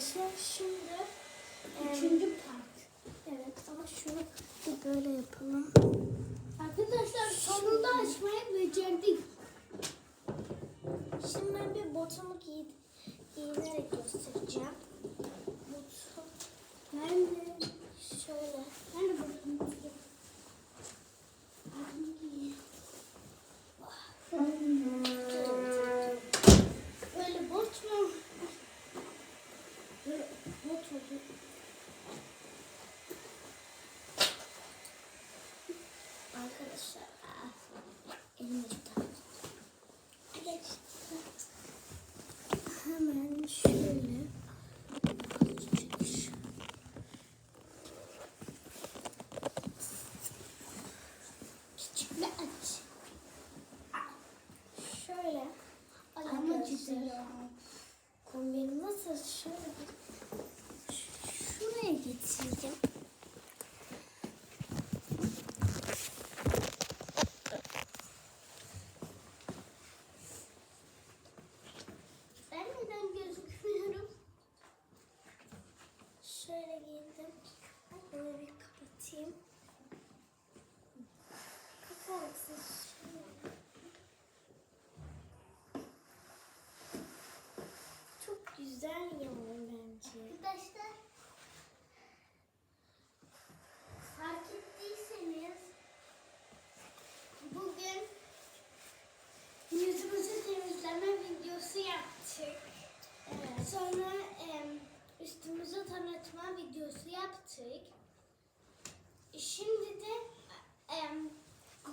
arkadaşlar şimdi Üçüncü part. evet ama şunu bir böyle yapalım. Arkadaşlar sonunda açmayı becerdik. Şimdi ben bir botumu giy giyinerek göstereceğim. Bot oldu. Arkadaşlar elim acıdı. Hemen şöyle. Şöyle Ama acıdı. kombin nasıl şöyle bir 洗衣 Sonra em, üstümüzü tanıtma videosu yaptık. Şimdi de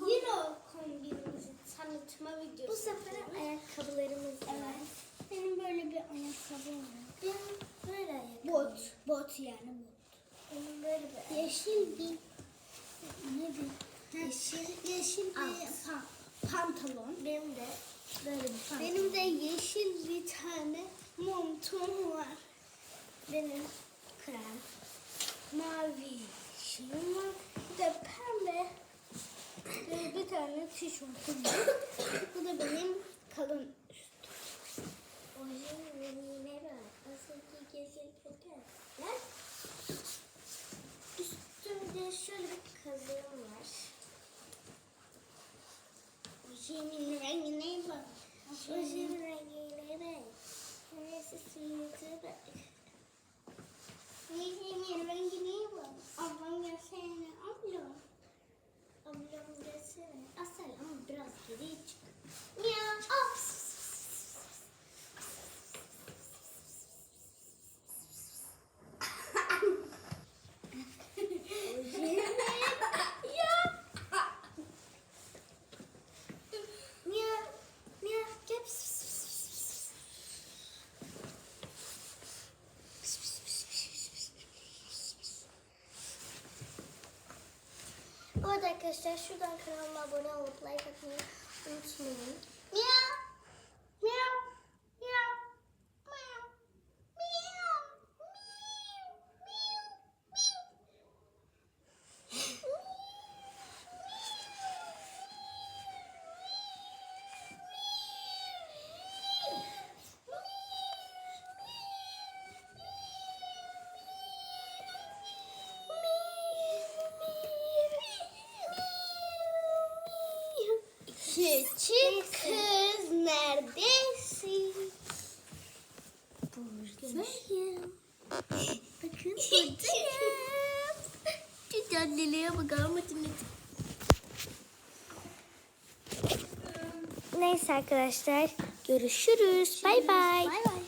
yine o kombinimizi tanıtma videosu Bu sefer ayakkabılarımız. Evet. Benim böyle bir ayakkabım var. Benim böyle ayakkabı. Bot. Bot yani bot. Benim böyle bir Yeşil bir ne bir Yeşil yeşil bir pa- pantolon. Benim de böyle bir pantolon. Benim de yeşil bir tane montum var. benim krem. Mavi şeyim var. Bir de pembe ve bir tane tişörtüm var. Bu da benim kalın Orijinal yine var. Nasıl ki. Üstümde şöyle bir kazığım var. Ojemin rengi ne var? Orijinal renk. Neyse suyumuzu bak. Ojemin Bu arada arkadaşlar şuradan kanalıma abone olup like atmayı unutmayın. Küçük kız neredesin? Buradayım. Bakın buradayım. Anneliğe bakar mısınız? Neyse arkadaşlar görüşürüz. Bay bay. Bay bay.